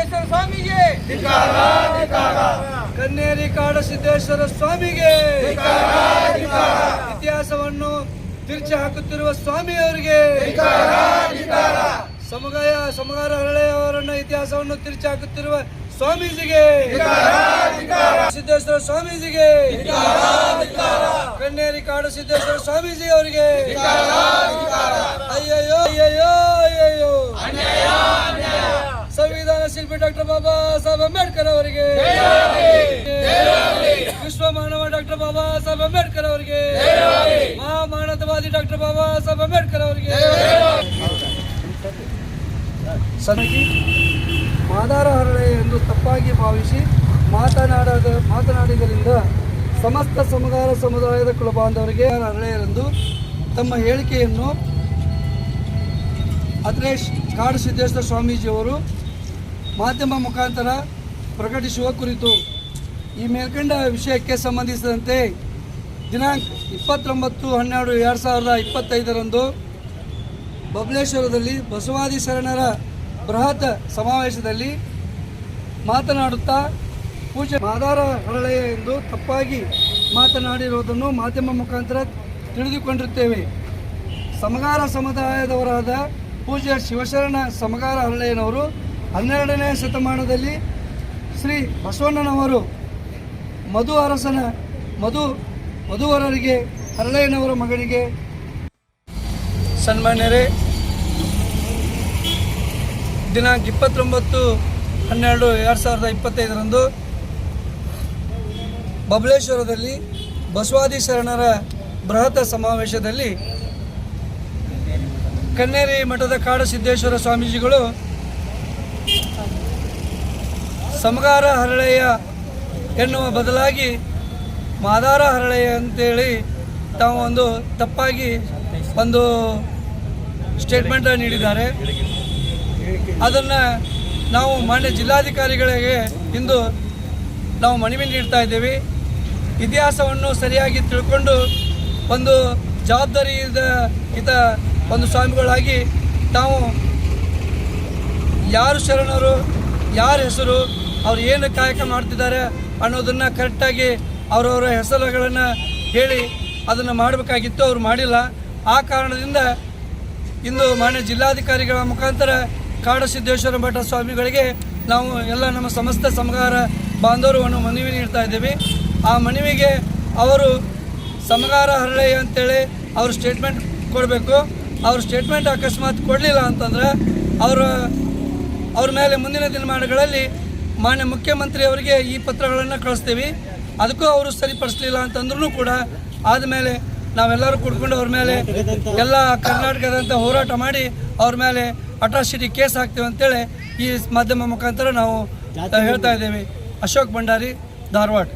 ಸಿದ್ದೇಶ್ವರ ಸ್ವಾಮಿಗೆ. ಕನ್ನೇರಿ ಕಾಡ ಸಿದ್ದೇಶ್ವರ ಸ್ವಾಮಿಗೆ. ಇತಿಹಾಸವನ್ನು ತಿರುಚಿ ಹಾಕುತ್ತಿರುವ ಸ್ವಾಮಿಯವರಿಗೆ. ಸಮುದಾಯ ಸಮಗಾರ ಹಳೆಯವರನ್ನ ಇತಿಹಾಸವನ್ನು ತಿರುಚಿ ಹಾಕುತ್ತಿರುವ ಸ್ವಾಮೀಜಿಗೆ. ಸಿದ್ದೇಶ್ವರ ಸ್ವಾಮೀಜಿಗೆ. ಕಣ್ಣೇರಿ ಕಾಡು ಸಿದ್ದೇಶ್ವರ ಸ್ವಾಮೀಜಿ ಅವರಿಗೆ ಅಯ್ಯಯ್ಯೋ ಅಯ್ಯಯ್ಯೋ. ಡಾಕ್ಟರ್ ಬಾಬಾ ಸಾಹೇಬ್ ಅಂಬೇಡ್ಕರ್ ಅವರಿಗೆ. ಮಹಾಮಾನತವಾದಿ ಡಾಕ್ಟರ್ ಬಾಬಾ ಸಾಹೇಬ್ ಅಂಬೇಡ್ಕರ್ ಅವರಿಗೆ. ಮಾದಾರ ಹರಳೆ ಎಂದು ತಪ್ಪಾಗಿ ಭಾವಿಸಿ ಮಾತನಾಡದ ಮಾತನಾಡಿದರಿಂದ ಸಮಸ್ತ ಸಮುದಾಯ ಸಮುದಾಯದ ಕುಲಬಾಂಧವರಿಗೆ ಹರಳೆಯರೆಂದು ತಮ್ಮ ಹೇಳಿಕೆಯನ್ನು ಅದ್ರೇಶ್ ಕಾಡು ಸಿದ್ದೇಶ್ವರ ಸ್ವಾಮೀಜಿಯವರು ಮಾಧ್ಯಮ ಮುಖಾಂತರ ಪ್ರಕಟಿಸುವ ಕುರಿತು ಈ ಮೇಲ್ಕಂಡ ವಿಷಯಕ್ಕೆ ಸಂಬಂಧಿಸಿದಂತೆ ದಿನಾಂಕ ಇಪ್ಪತ್ತೊಂಬತ್ತು, ಹನ್ನೆರಡು, ಎರಡು ಸಾವಿರದ ಇಪ್ಪತ್ತೈದರಂದು ಬಬಲೇಶ್ವರದಲ್ಲಿ ಬಸವಾದಿ ಶರಣರ ಬೃಹತ್ ಸಮಾವೇಶದಲ್ಲಿ ಮಾತನಾಡುತ್ತಾ ಪೂಜೆ ಮಾದಾರ ಹರಳೆಯ ಎಂದು ತಪ್ಪಾಗಿ ಮಾತನಾಡಿರುವುದನ್ನು ಮಾಧ್ಯಮ ಮುಖಾಂತರ ತಿಳಿದುಕೊಂಡಿರುತ್ತೇವೆ. ಸಮಗಾರ ಸಮುದಾಯದವರಾದ ಪೂಜ್ಯ ಶಿವಶರಣ ಸಮಗಾರ ಹರಳೆಯನವರು ಹನ್ನೆರಡನೇ ಶತಮಾನದಲ್ಲಿ ಶ್ರೀ ಬಸವಣ್ಣನವರು ಮಧು ಅರಸನ, ಮಧು ಮಧುವರರಿಗೆ ಹರಳೆಯನವರ ಮಗನಿಗೆ ಸನ್ಮಾನ್ಯರೇ ದಿನಾಂಕ ಇಪ್ಪತ್ತೊಂಬತ್ತು ಹನ್ನೆರಡು ಎರಡು ಸಾವಿರದ ಇಪ್ಪತ್ತೈದರಂದು ಬಬಲೇಶ್ವರದಲ್ಲಿ ಬಸವಾದಿ ಶರಣರ ಬೃಹತ್ ಸಮಾವೇಶದಲ್ಲಿ ಕನ್ನೇರಿ ಮಠದ ಕಾಡಸಿದ್ದೇಶ್ವರ ಸ್ವಾಮೀಜಿಗಳು ಸಮಗಾರ ಹರಳೆಯ ಎನ್ನುವ ಬದಲಾಗಿ ಮಾದಾರ ಹರಳೆ ಅಂತೇಳಿ ತಾವು ಒಂದು ತಪ್ಪಾಗಿ ಒಂದು ಸ್ಟೇಟ್ಮೆಂಟ್ ನೀಡಿದ್ದಾರೆ. ಅದನ್ನು ನಾವು ಮಾನ್ಯ ಜಿಲ್ಲಾಧಿಕಾರಿಗಳಿಗೆ ಇಂದು ನಾವು ಮನವಿ ನೀಡ್ತಾ ಇದ್ದೇವೆ. ಇತಿಹಾಸವನ್ನು ಸರಿಯಾಗಿ ತಿಳ್ಕೊಂಡು ಒಂದು ಜವಾಬ್ದಾರಿಯಿಂದ ಇತ ಒಂದು ಸ್ವಾಮಿಗಳಾಗಿ ತಾವು ಯಾರು ಶರಣರು, ಯಾರ ಹೆಸರು ಅವ್ರು ಏನು ಕಾಯಕ ಮಾಡ್ತಿದ್ದಾರೆ ಅನ್ನೋದನ್ನು ಕರೆಕ್ಟಾಗಿ ಅವರವರ ಹೆಸರುಗಳನ್ನು ಹೇಳಿ ಅದನ್ನು ಮಾಡಬೇಕಾಗಿತ್ತು, ಅವರು ಮಾಡಿಲ್ಲ. ಆ ಕಾರಣದಿಂದ ಇಂದು ಮಾನ್ಯ ಜಿಲ್ಲಾಧಿಕಾರಿಗಳ ಮುಖಾಂತರ ಕಾಡಸಿದ್ದೇಶ್ವರ ಮಠ ಸ್ವಾಮಿಗಳಿಗೆ ನಾವು ಎಲ್ಲ ನಮ್ಮ ಸಮಸ್ತ ಸಮಗಾರ ಬಾಂಧವರವನ್ನು ಮನವಿ ನೀಡ್ತಾ ಇದ್ದೀವಿ. ಆ ಮನವಿಗೆ ಅವರು ಸಮಗಾರ ಹರಳೆ ಅಂತೇಳಿ ಅವರು ಸ್ಟೇಟ್ಮೆಂಟ್ ಕೊಡಬೇಕು. ಅವ್ರ ಸ್ಟೇಟ್ಮೆಂಟ್ ಅಕಸ್ಮಾತ್ ಕೊಡಲಿಲ್ಲ ಅಂತಂದ್ರೆ ಅವರ ಅವ್ರ ಮೇಲೆ ಮುಂದಿನ ದಿನಮಾನಗಳಲ್ಲಿ ಮಾನ್ಯ ಮುಖ್ಯಮಂತ್ರಿ ಅವರಿಗೆ ಈ ಪತ್ರಗಳನ್ನು ಕಳಿಸ್ತೀವಿ. ಅದಕ್ಕೂ ಅವರು ಸರಿಪಡಿಸಲಿಲ್ಲ ಅಂತಂದ್ರೂ ಕೂಡ ಆದಮೇಲೆ ನಾವೆಲ್ಲರೂ ಕುಡ್ಕೊಂಡು ಅವ್ರ ಮೇಲೆ ಎಲ್ಲ ಕರ್ನಾಟಕದಂತ ಹೋರಾಟ ಮಾಡಿ ಅವ್ರ ಮೇಲೆ ಅಟ್ರಾಸಿಟಿ ಕೇಸ್ ಹಾಕ್ತೀವಿ ಅಂತೇಳಿ ಈ ಮಾಧ್ಯಮ ಮುಖಾಂತರ ನಾವು ಹೇಳ್ತಾ ಇದ್ದೀವಿ. ಅಶೋಕ್ ಭಂಡಾರಿ ಧಾರವಾಡ.